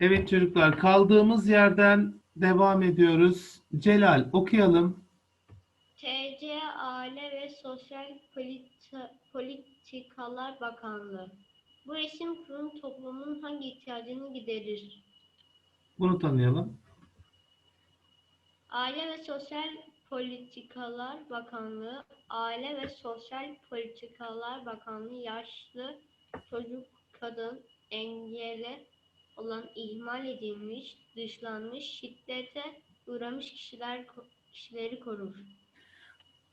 Evet çocuklar kaldığımız yerden devam ediyoruz. Celal okuyalım. TC Aile ve Sosyal Politi- Politikalar Bakanlığı. Bu resim kurum toplumun hangi ihtiyacını giderir? Bunu tanıyalım. Aile ve Sosyal Politikalar Bakanlığı, Aile ve Sosyal Politikalar Bakanlığı yaşlı, çocuk, kadın, engelli olan ihmal edilmiş, dışlanmış, şiddete uğramış kişiler kişileri korur.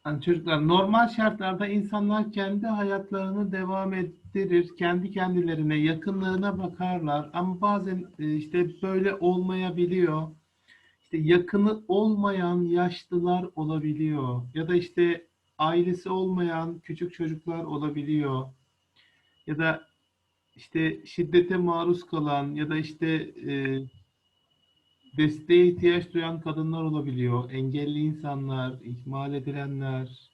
Yani çocuklar normal şartlarda insanlar kendi hayatlarını devam ettirir, kendi kendilerine yakınlarına bakarlar ama bazen e, işte böyle olmayabiliyor. İşte yakını olmayan yaşlılar olabiliyor ya da işte ailesi olmayan küçük çocuklar olabiliyor ya da işte şiddete maruz kalan ya da işte e, desteğe ihtiyaç duyan kadınlar olabiliyor, engelli insanlar, ihmal edilenler,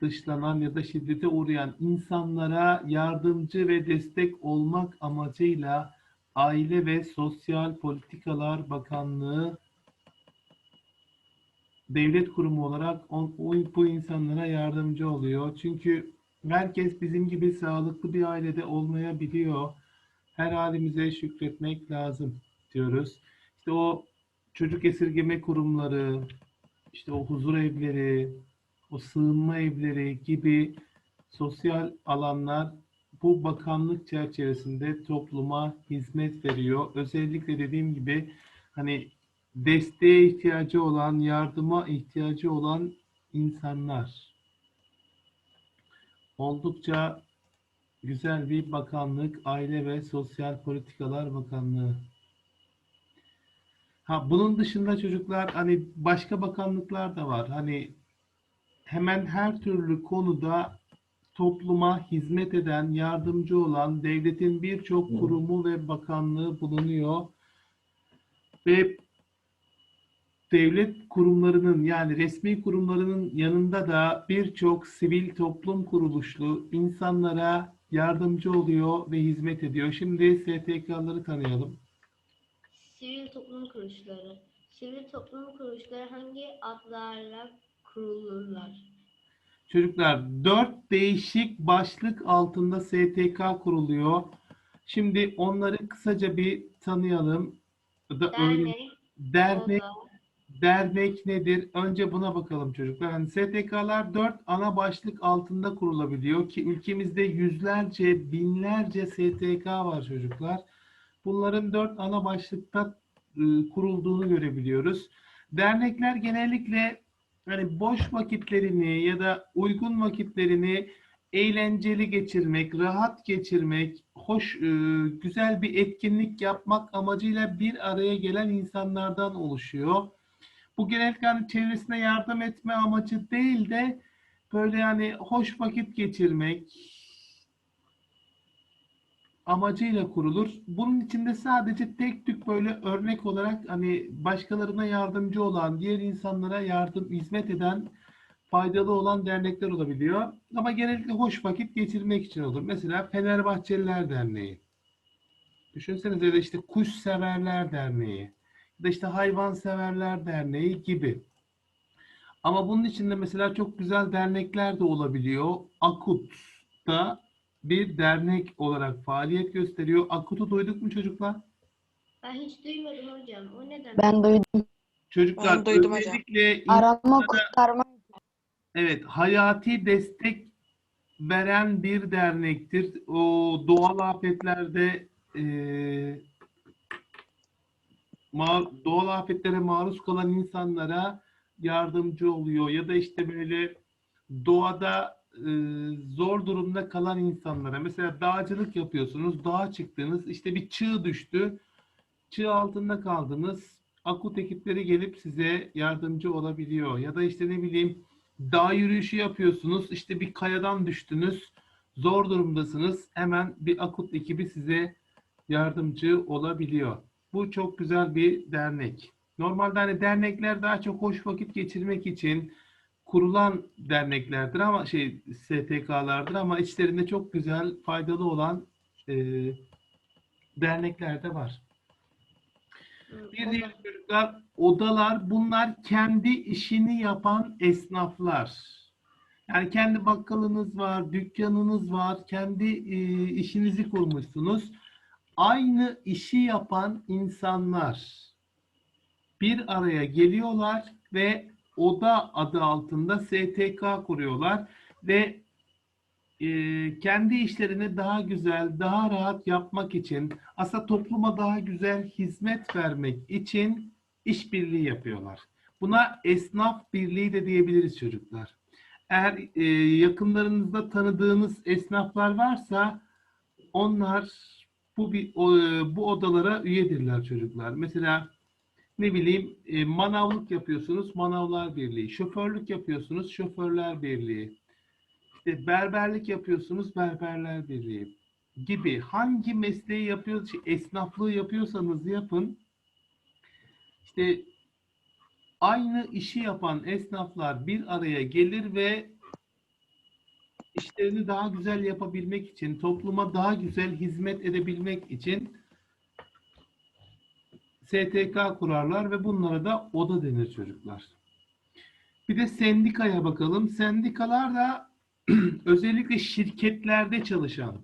dışlanan ya da şiddete uğrayan insanlara yardımcı ve destek olmak amacıyla Aile ve Sosyal Politikalar Bakanlığı devlet kurumu olarak on- o- bu insanlara yardımcı oluyor. Çünkü herkes bizim gibi sağlıklı bir ailede olmayabiliyor. Her halimize şükretmek lazım diyoruz. İşte o çocuk esirgeme kurumları, işte o huzur evleri, o sığınma evleri gibi sosyal alanlar bu bakanlık çerçevesinde topluma hizmet veriyor. Özellikle dediğim gibi hani desteğe ihtiyacı olan, yardıma ihtiyacı olan insanlar. Oldukça güzel bir bakanlık, Aile ve Sosyal Politikalar Bakanlığı. Ha bunun dışında çocuklar hani başka bakanlıklar da var. Hani hemen her türlü konuda topluma hizmet eden, yardımcı olan devletin birçok kurumu ve bakanlığı bulunuyor. Ve devlet kurumlarının yani resmi kurumlarının yanında da birçok sivil toplum kuruluşlu insanlara yardımcı oluyor ve hizmet ediyor. Şimdi STK'ları tanıyalım. Sivil toplum kuruluşları. Sivil toplum kuruluşları hangi adlarla kurulurlar? Çocuklar dört değişik başlık altında STK kuruluyor. Şimdi onları kısaca bir tanıyalım. Da Dernek, dernek, oda, dernek nedir? Önce buna bakalım çocuklar. Hani STK'lar dört ana başlık altında kurulabiliyor ki ülkemizde yüzlerce, binlerce STK var çocuklar. Bunların dört ana başlıkta e, kurulduğunu görebiliyoruz. Dernekler genellikle hani boş vakitlerini ya da uygun vakitlerini eğlenceli geçirmek, rahat geçirmek, hoş, e, güzel bir etkinlik yapmak amacıyla bir araya gelen insanlardan oluşuyor. Bu genellikle hani çevresine yardım etme amacı değil de böyle yani hoş vakit geçirmek amacıyla kurulur. Bunun içinde sadece tek tük böyle örnek olarak hani başkalarına yardımcı olan, diğer insanlara yardım, hizmet eden, faydalı olan dernekler olabiliyor. Ama genellikle hoş vakit geçirmek için olur. Mesela Fenerbahçeliler Derneği. Düşünsenize da işte Kuş Severler Derneği. Da işte Hayvan Severler Derneği gibi. Ama bunun içinde mesela çok güzel dernekler de olabiliyor. Akut da bir dernek olarak faaliyet gösteriyor. Akut'u duyduk mu çocuklar? Ben hiç duymadım hocam. O ne demek? Ben duydum. Çocuklar Ben duydum hocam. özellikle Arama kurtarma. Evet, hayati destek veren bir dernektir. O doğal afetlerde eee, ma- doğal afetlere maruz kalan insanlara yardımcı oluyor ya da işte böyle doğada eee, zor durumda kalan insanlara mesela dağcılık yapıyorsunuz, dağa çıktınız, işte bir çığ düştü, çığ altında kaldınız. Akut ekipleri gelip size yardımcı olabiliyor ya da işte ne bileyim dağ yürüyüşü yapıyorsunuz. işte bir kayadan düştünüz. Zor durumdasınız. Hemen bir akut ekibi size yardımcı olabiliyor. Bu çok güzel bir dernek. Normalde hani dernekler daha çok hoş vakit geçirmek için kurulan derneklerdir ama şey STK'lardır ama içlerinde çok güzel faydalı olan e, dernekler de var. Bir diğer çocuklar odalar bunlar kendi işini yapan esnaflar. Yani kendi bakkalınız var, dükkanınız var, kendi e, işinizi kurmuşsunuz. Aynı işi yapan insanlar bir araya geliyorlar ve oda adı altında STK kuruyorlar ve e, kendi işlerini daha güzel, daha rahat yapmak için, aslında topluma daha güzel hizmet vermek için işbirliği yapıyorlar. Buna esnaf birliği de diyebiliriz çocuklar. Eğer e, yakınlarınızda tanıdığınız esnaflar varsa onlar bu bir o, bu odalara üyedirler çocuklar. Mesela ne bileyim e, manavlık yapıyorsunuz, manavlar birliği. Şoförlük yapıyorsunuz, şoförler birliği. İşte berberlik yapıyorsunuz, berberler birliği gibi. Hangi mesleği yapıyorsanız, esnaflığı yapıyorsanız yapın. İşte aynı işi yapan esnaflar bir araya gelir ve işlerini daha güzel yapabilmek için, topluma daha güzel hizmet edebilmek için STK kurarlar ve bunlara da oda denir çocuklar. Bir de sendikaya bakalım. Sendikalar da özellikle şirketlerde çalışan,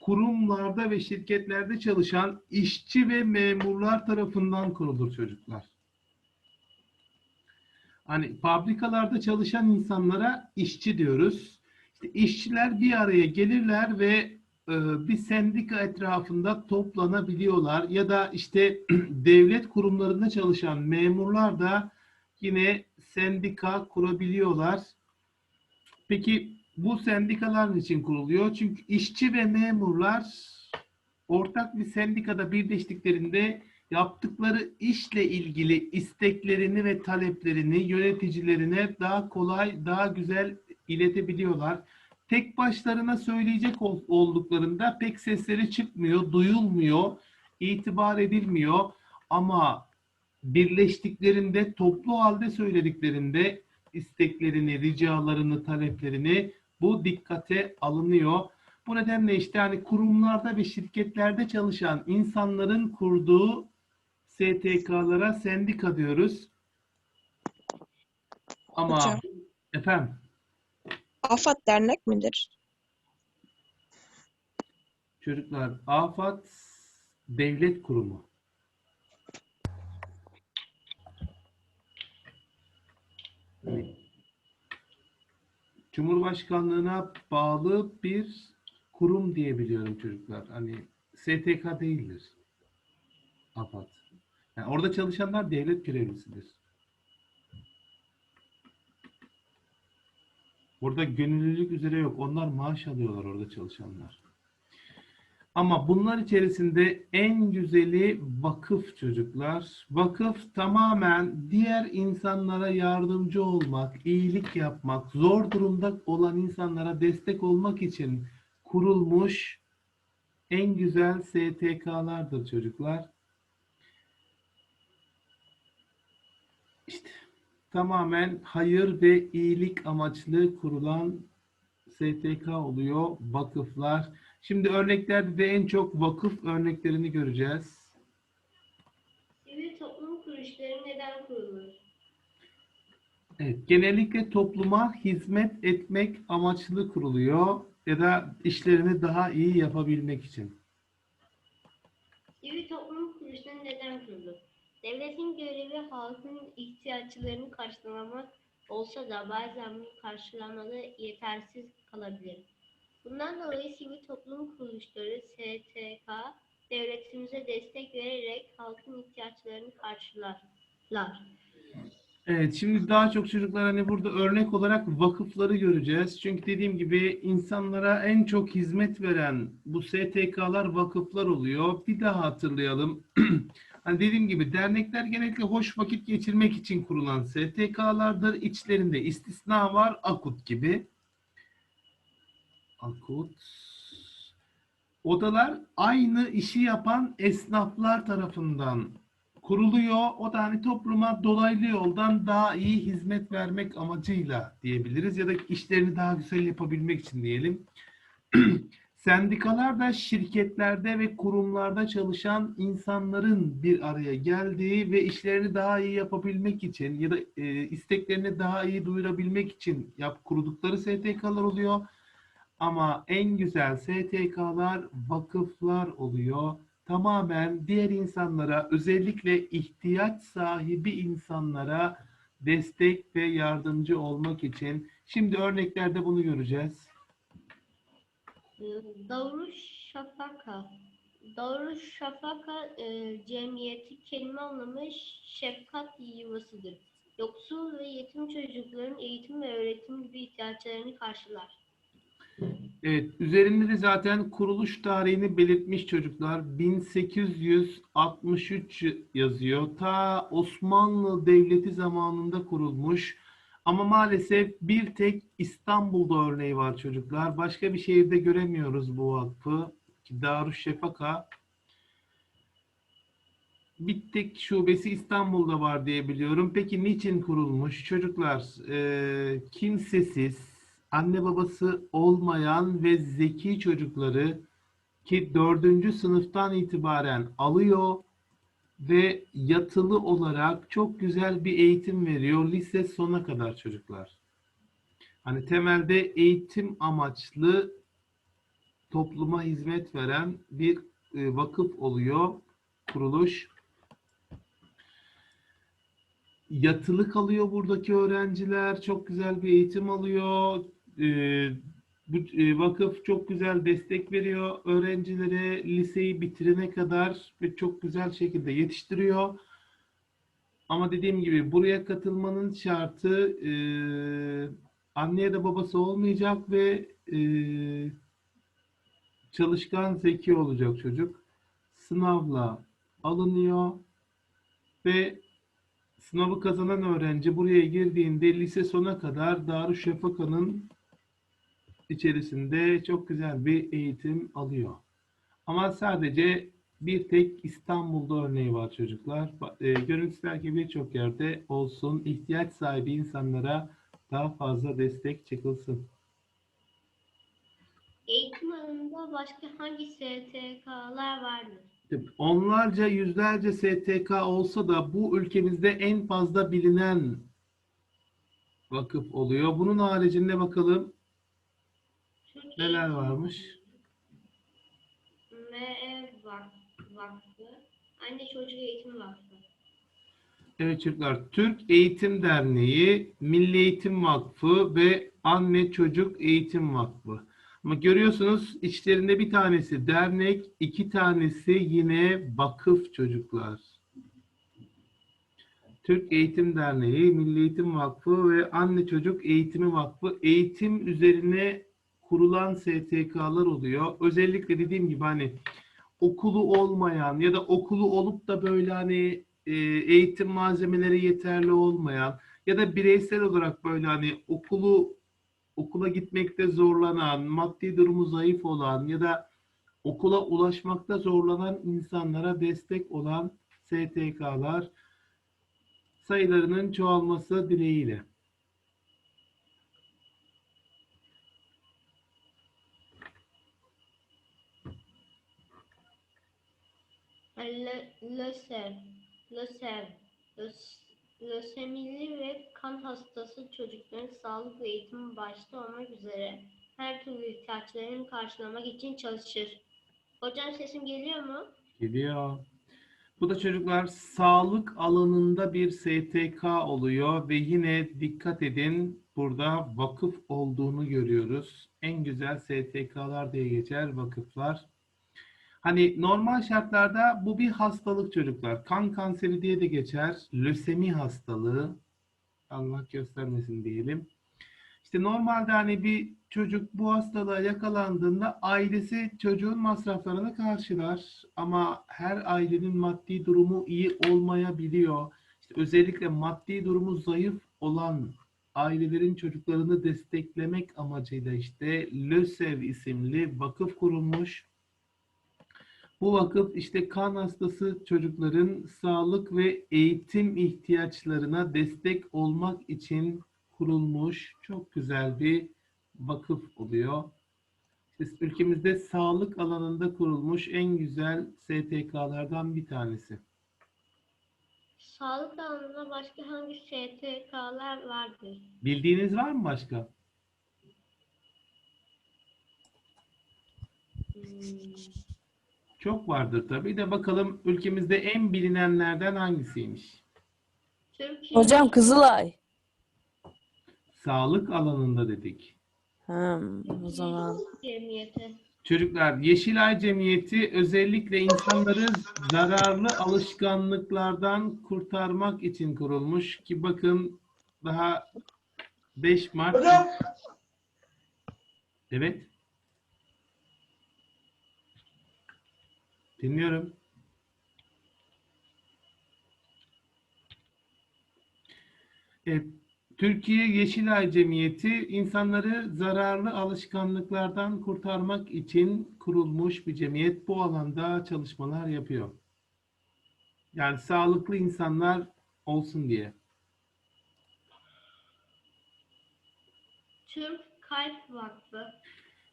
kurumlarda ve şirketlerde çalışan işçi ve memurlar tarafından kurulur çocuklar. Hani fabrikalarda çalışan insanlara işçi diyoruz. İşçiler bir araya gelirler ve e, bir sendika etrafında toplanabiliyorlar ya da işte devlet kurumlarında çalışan memurlar da yine sendika kurabiliyorlar. Peki bu sendikalar için kuruluyor? Çünkü işçi ve memurlar ortak bir sendikada birleştiklerinde yaptıkları işle ilgili isteklerini ve taleplerini yöneticilerine daha kolay, daha güzel iletebiliyorlar. Tek başlarına söyleyecek ol- olduklarında pek sesleri çıkmıyor, duyulmuyor, itibar edilmiyor. Ama birleştiklerinde, toplu halde söylediklerinde isteklerini, ricalarını, taleplerini bu dikkate alınıyor. Bu nedenle işte hani kurumlarda ve şirketlerde çalışan insanların kurduğu STK'lara sendika diyoruz. Ama Hocam. efendim AFAD dernek midir? çocuklar AFAD devlet kurumu. Cumhurbaşkanlığına bağlı bir kurum diye biliyorum çocuklar. Hani STK değildir. AFAD. Yani orada çalışanlar devlet görevlisidir. Burada gönüllülük üzere yok. Onlar maaş alıyorlar orada çalışanlar. Ama bunlar içerisinde en güzeli vakıf çocuklar. Vakıf tamamen diğer insanlara yardımcı olmak, iyilik yapmak, zor durumda olan insanlara destek olmak için kurulmuş en güzel STK'lardır çocuklar. Tamamen hayır ve iyilik amaçlı kurulan STK oluyor vakıflar. Şimdi örneklerde de en çok vakıf örneklerini göreceğiz. Sivil toplum kuruluşları neden kurulur? Evet, genellikle topluma hizmet etmek amaçlı kuruluyor ya da işlerini daha iyi yapabilmek için. Sivil toplum kuruluşları neden kurulur? Devletin görevi halkın ihtiyaçlarını karşılamak olsa da bazen bu karşılamada yetersiz kalabilir. Bundan dolayı sivil toplum kuruluşları STK devletimize destek vererek halkın ihtiyaçlarını karşılarlar. Evet, şimdi daha çok çocuklar hani burada örnek olarak vakıfları göreceğiz. Çünkü dediğim gibi insanlara en çok hizmet veren bu STK'lar vakıflar oluyor. Bir daha hatırlayalım. Hani dediğim gibi dernekler genellikle hoş vakit geçirmek için kurulan STK'lardır. İçlerinde istisna var, Akut gibi. Akut. Odalar aynı işi yapan esnaflar tarafından kuruluyor. O da hani topluma dolaylı yoldan daha iyi hizmet vermek amacıyla diyebiliriz ya da işlerini daha güzel yapabilmek için diyelim. Sendikalar da şirketlerde ve kurumlarda çalışan insanların bir araya geldiği ve işlerini daha iyi yapabilmek için ya da e, isteklerini daha iyi duyurabilmek için yap kurdukları STK'lar oluyor. Ama en güzel STK'lar vakıflar oluyor. Tamamen diğer insanlara, özellikle ihtiyaç sahibi insanlara destek ve yardımcı olmak için. Şimdi örneklerde bunu göreceğiz. Darüşşafaka. Darüşşafaka e, cemiyeti kelime anlamı şefkat yuvasıdır. Yoksul ve yetim çocukların eğitim ve öğretim gibi ihtiyaçlarını karşılar. Evet, üzerinde de zaten kuruluş tarihini belirtmiş çocuklar. 1863 yazıyor. Ta Osmanlı Devleti zamanında kurulmuş. Ama maalesef bir tek İstanbul'da örneği var çocuklar. Başka bir şehirde göremiyoruz bu vakfı. Ki Darüşşafaka. Bir tek şubesi İstanbul'da var diye biliyorum. Peki niçin kurulmuş? Çocuklar eee, kimsesiz, anne babası olmayan ve zeki çocukları ki dördüncü sınıftan itibaren alıyor ve yatılı olarak çok güzel bir eğitim veriyor lise sona kadar çocuklar. Hani temelde eğitim amaçlı topluma hizmet veren bir e, vakıf oluyor kuruluş. Yatılı kalıyor buradaki öğrenciler. Çok güzel bir eğitim alıyor. E, vakıf çok güzel destek veriyor öğrencilere liseyi bitirene kadar ve çok güzel şekilde yetiştiriyor. Ama dediğim gibi buraya katılmanın şartı e, anne ya da babası olmayacak ve e, çalışkan, zeki olacak çocuk. Sınavla alınıyor ve sınavı kazanan öğrenci buraya girdiğinde lise sona kadar Darüşşafaka'nın içerisinde çok güzel bir eğitim alıyor. Ama sadece bir tek İstanbul'da örneği var çocuklar. E, gönül ister ki birçok yerde olsun, ihtiyaç sahibi insanlara daha fazla destek çıkılsın. Eğitim alanında başka hangi STK'lar vardır? Onlarca, yüzlerce STK olsa da bu ülkemizde en fazla bilinen vakıf oluyor. Bunun haricinde bakalım neler varmış. ME Vak- Vakfı, Anne Çocuk Eğitim Vakfı. Evet çocuklar, Türk Eğitim Derneği, Milli Eğitim Vakfı ve Anne Çocuk Eğitim Vakfı. Ama görüyorsunuz içlerinde bir tanesi dernek, iki tanesi yine vakıf çocuklar. Türk Eğitim Derneği, Milli Eğitim Vakfı ve Anne Çocuk Eğitimi Vakfı eğitim üzerine kurulan STK'lar oluyor. Özellikle dediğim gibi hani okulu olmayan ya da okulu olup da böyle hani e, eğitim malzemeleri yeterli olmayan ya da bireysel olarak böyle hani okulu okula gitmekte zorlanan, maddi durumu zayıf olan ya da okula ulaşmakta zorlanan insanlara destek olan STK'lar sayılarının çoğalması dileğiyle. LÖSEV, LÖSEV, Lös- lösemili ve kan hastası çocukların sağlık ve eğitimi başta olmak üzere her türlü ihtiyaçlarını karşılamak için çalışır. Hocam sesim geliyor mu? Geliyor. Bu da çocuklar sağlık alanında bir STK oluyor ve yine dikkat edin burada vakıf olduğunu görüyoruz. En güzel STK'lar diye geçer vakıflar. Hani normal şartlarda bu bir hastalık çocuklar. Kan kanseri diye de geçer. Lösemi hastalığı. Allah göstermesin diyelim. İşte normalde hani bir çocuk bu hastalığa yakalandığında ailesi çocuğun masraflarını karşılar. Ama her ailenin maddi durumu iyi olmayabiliyor. İşte özellikle maddi durumu zayıf olan ailelerin çocuklarını desteklemek amacıyla işte LÖSEV isimli vakıf kurulmuş. Bu vakıf işte kan hastası çocukların sağlık ve eğitim ihtiyaçlarına destek olmak için kurulmuş çok güzel bir vakıf oluyor. İşte ülkemizde sağlık alanında kurulmuş en güzel STK'lardan bir tanesi. Sağlık alanında başka hangi STK'lar vardır? Bildiğiniz var mı başka? Hmm, Çok vardır tabii de bakalım ülkemizde en bilinenlerden hangisiymiş? Türkiye Hocam Kızılay. Sağlık alanında dedik. Hmm, o zaman. Cemiyeti. Çocuklar, Yeşilay Cemiyeti özellikle insanları zararlı alışkanlıklardan kurtarmak için kurulmuş ki bakın daha 5 Mart Evet. Dinliyorum. Evet, Türkiye Yeşilay Cemiyeti insanları zararlı alışkanlıklardan kurtarmak için kurulmuş bir cemiyet. Bu alanda çalışmalar yapıyor. Yani sağlıklı insanlar olsun diye. Türk Kalp Vakfı.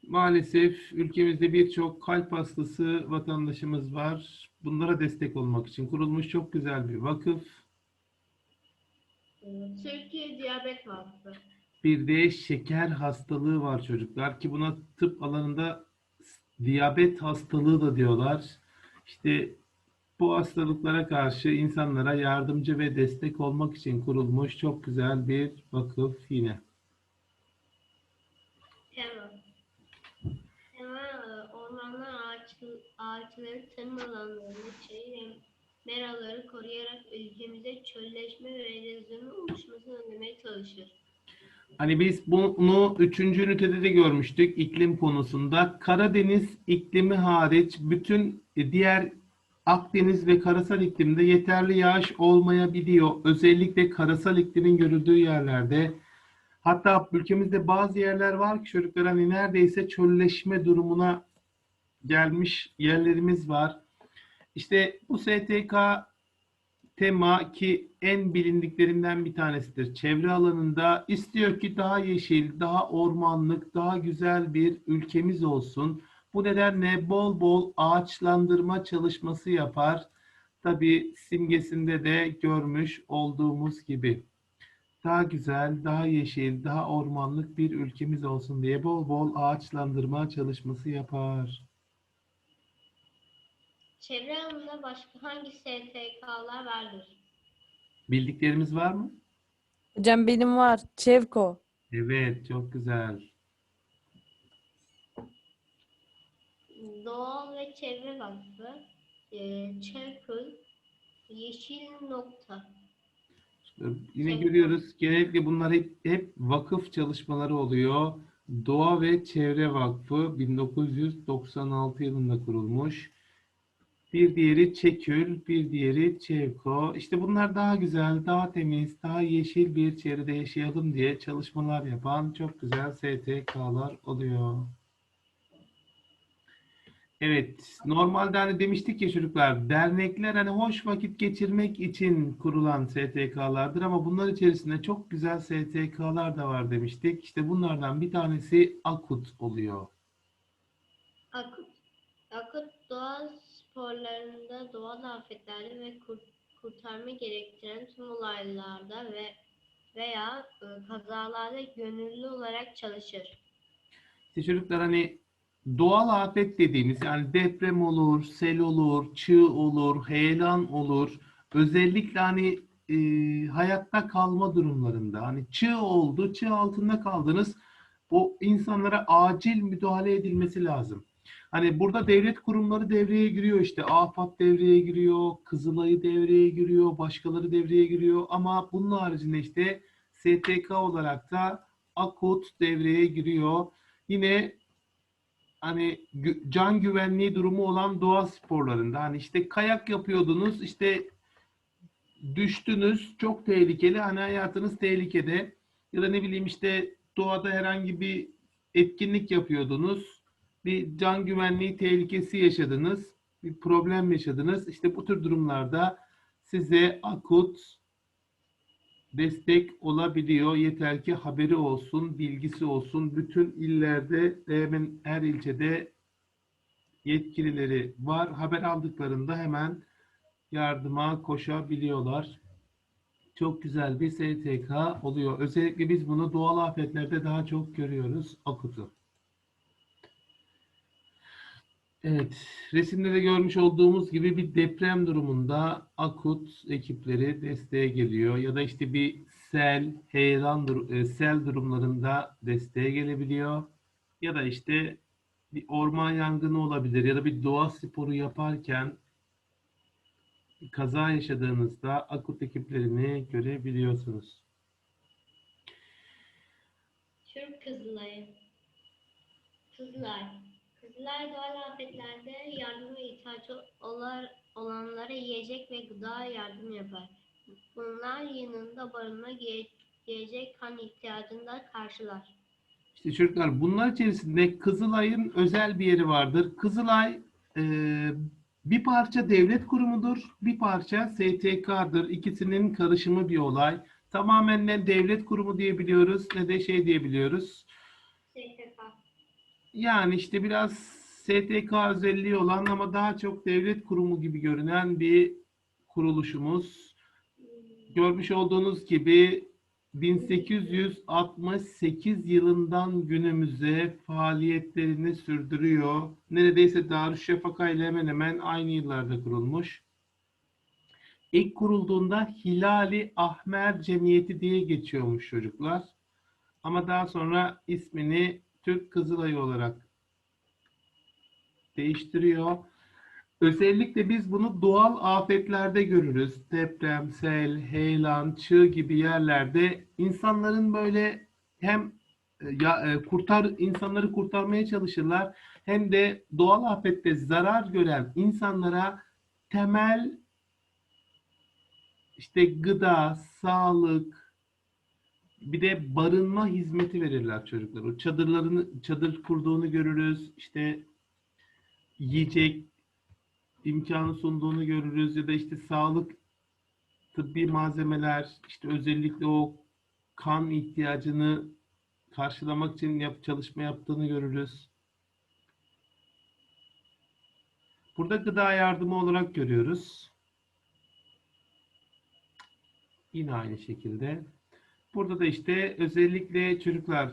Maalesef ülkemizde birçok kalp hastası vatandaşımız var. Bunlara destek olmak için kurulmuş çok güzel bir vakıf. Türkiye Diyabet Vakfı. Bir de şeker hastalığı var çocuklar ki buna tıp alanında diyabet hastalığı da diyorlar. İşte bu hastalıklara karşı insanlara yardımcı ve destek olmak için kurulmuş çok güzel bir vakıf yine. Tema. Tema e, ormanlar ağaç, ağaçları tarım alanlarını, çevre meraları koruyarak ülkemizde çölleşme ve erozyonun oluşmasını önlemeye çalışır. Hani biz bunu üçüncü ünitede de görmüştük iklim konusunda. Karadeniz iklimi hariç bütün diğer Akdeniz ve karasal iklimde yeterli yağış olmayabiliyor. Özellikle karasal iklimin görüldüğü yerlerde. Hatta ülkemizde bazı yerler var ki çocuklar hani neredeyse çölleşme durumuna gelmiş yerlerimiz var. İşte bu STK tema ki en bilindiklerinden bir tanesidir. Çevre alanında istiyor ki daha yeşil, daha ormanlık, daha güzel bir ülkemiz olsun. Bu nedenle bol bol ağaçlandırma çalışması yapar. Tabii simgesinde de görmüş olduğumuz gibi. Daha güzel, daha yeşil, daha ormanlık bir ülkemiz olsun diye bol bol ağaçlandırma çalışması yapar. Çevre alanında başka hangi STK'lar vardır? Bildiklerimiz var mı? Hocam benim var. Çevko. Evet, çok güzel. Doğal ve Çevre Vakfı, e, Çevkül, Yeşil Nokta. Yine Şey- görüyoruz genellikle bunlar hep, hep vakıf çalışmaları oluyor. Doğa ve Çevre Vakfı 1996 yılında kurulmuş. Bir diğeri Çekül, bir diğeri Çevko. İşte bunlar daha güzel, daha temiz, daha yeşil bir çevrede yaşayalım diye çalışmalar yapan çok güzel STK'lar oluyor. Evet, normalde hani demiştik ya çocuklar, dernekler hani hoş vakit geçirmek için kurulan STK'lardır ama bunlar içerisinde çok güzel STK'lar da var demiştik. İşte bunlardan bir tanesi Akut oluyor. Akut. Akut doğal sporlarında doğal afetlerde ve kur- kurtarma gerektiren tüm olaylarda ve veya e, kazalarda gönüllü olarak çalışır. İşte çocuklar hani doğal afet dediğimiz yani deprem olur, sel olur, çığ olur, heyelan olur. Özellikle hani e, hayatta kalma durumlarında hani çığ oldu, çığ altında kaldınız. O insanlara acil müdahale edilmesi lazım. Hani burada devlet kurumları devreye giriyor işte. AFAD devreye giriyor, Kızılay'ı devreye giriyor, başkaları devreye giriyor. Ama bunun haricinde işte STK olarak da AKUT devreye giriyor. Yine hani can güvenliği durumu olan doğa sporlarında. Hani işte kayak yapıyordunuz işte düştünüz çok tehlikeli. Hani hayatınız tehlikede. Ya da ne bileyim işte doğada herhangi bir etkinlik yapıyordunuz bir can güvenliği tehlikesi yaşadınız bir problem yaşadınız işte bu tür durumlarda size akut destek olabiliyor. Yeter ki haberi olsun, bilgisi olsun. Bütün illerde hemen her ilçede yetkilileri var. Haber aldıklarında hemen yardıma koşabiliyorlar. Çok güzel bir STK oluyor. Özellikle biz bunu doğal afetlerde daha çok görüyoruz. Akut'u. Evet, resimde de görmüş olduğumuz gibi bir deprem durumunda akut ekipleri desteğe geliyor ya da işte bir sel, heyelan, e, sel durumlarında desteğe gelebiliyor ya da işte bir orman yangını olabilir ya da bir doğa sporu yaparken kaza yaşadığınızda akut ekiplerini görebiliyorsunuz. Türk. Kızılay. Kızılay doğal afetlerde yardıma ihtiyacı olanlara yiyecek ve gıda yardım yapar. Bunlar yanında barınma, giyecek, kan ihtiyacını da karşılar. İşte çocuklar bunlar içerisinde Kızılay'ın özel bir yeri vardır. Kızılay e, bir parça devlet kurumudur, bir parça STK'dır. İkisinin karışımı bir olay. Tamamen ne devlet kurumu diyebiliyoruz ne de şey diyebiliyoruz. Yani işte biraz STK özelliği olan ama daha çok devlet kurumu gibi görünen bir kuruluşumuz. Görmüş olduğunuz gibi 1868 yılından günümüze faaliyetlerini sürdürüyor. Neredeyse Darüşşafaka ile hemen hemen aynı yıllarda kurulmuş. İlk kurulduğunda Hilali Ahmer Cemiyeti diye geçiyormuş çocuklar. Ama daha sonra ismini Türk Kızılayı olarak değiştiriyor. Özellikle biz bunu doğal afetlerde görürüz. Deprem, sel, heyelan, çığ gibi yerlerde insanların böyle hem e, ya e, kurtar insanları kurtarmaya çalışırlar hem de doğal afette zarar gören insanlara temel işte gıda, sağlık, bir de barınma hizmeti verirler çocuklar. O çadırlarını çadır kurduğunu görürüz. İşte yiyecek imkanı sunduğunu görürüz ya da işte sağlık tıbbi malzemeler işte özellikle o kan ihtiyacını karşılamak için yap, çalışma yaptığını görürüz. Burada gıda yardımı olarak görüyoruz. Yine aynı şekilde. Burada da işte özellikle çocuklar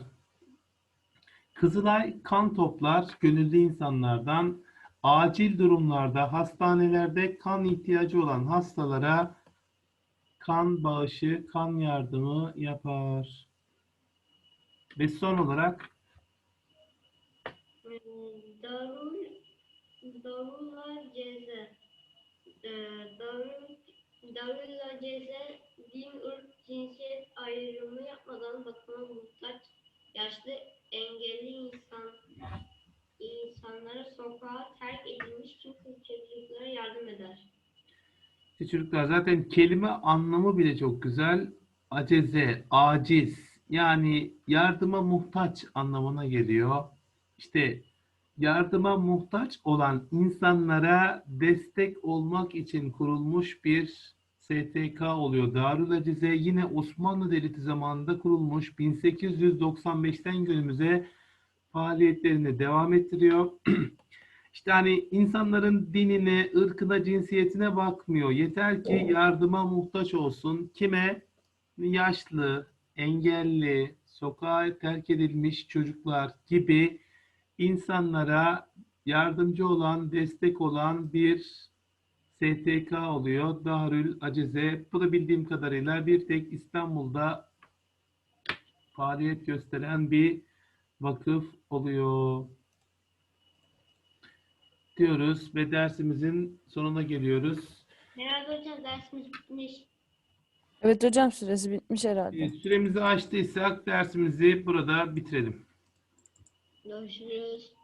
Kızılay kan toplar gönüllü insanlardan acil durumlarda hastanelerde kan ihtiyacı olan hastalara kan bağışı, kan yardımı yapar. Ve son olarak Darul Darullah Ceze Ee, Darul Darullah Ceze din, ırk, cinsiyet ayrımı yapmadan bakıma muhtaç yaşlı engelli insan insanlara sokağa terk edilmiş tüm çocuklara yardım eder. işte çocuklar zaten kelime anlamı bile çok güzel. Aceze, aciz yani yardıma muhtaç anlamına geliyor. İşte yardıma muhtaç olan insanlara destek olmak için kurulmuş bir STK oluyor. Darül Acize yine Osmanlı Devleti zamanında kurulmuş 1895'ten günümüze faaliyetlerini devam ettiriyor. İşte hani insanların dinine, ırkına, cinsiyetine bakmıyor. Yeter ki yardıma muhtaç olsun. Kime? Yaşlı, engelli, sokağa terk edilmiş çocuklar gibi insanlara yardımcı olan, destek olan bir STK oluyor. Darül Acize. Bu da bildiğim kadarıyla bir tek İstanbul'da faaliyet gösteren bir vakıf oluyor. Diyoruz ve dersimizin sonuna geliyoruz. Herhalde hocam dersimiz bitmiş. Evet hocam süresi bitmiş herhalde. Ee, Süremizi açtıysak dersimizi burada bitirelim. Görüşürüz.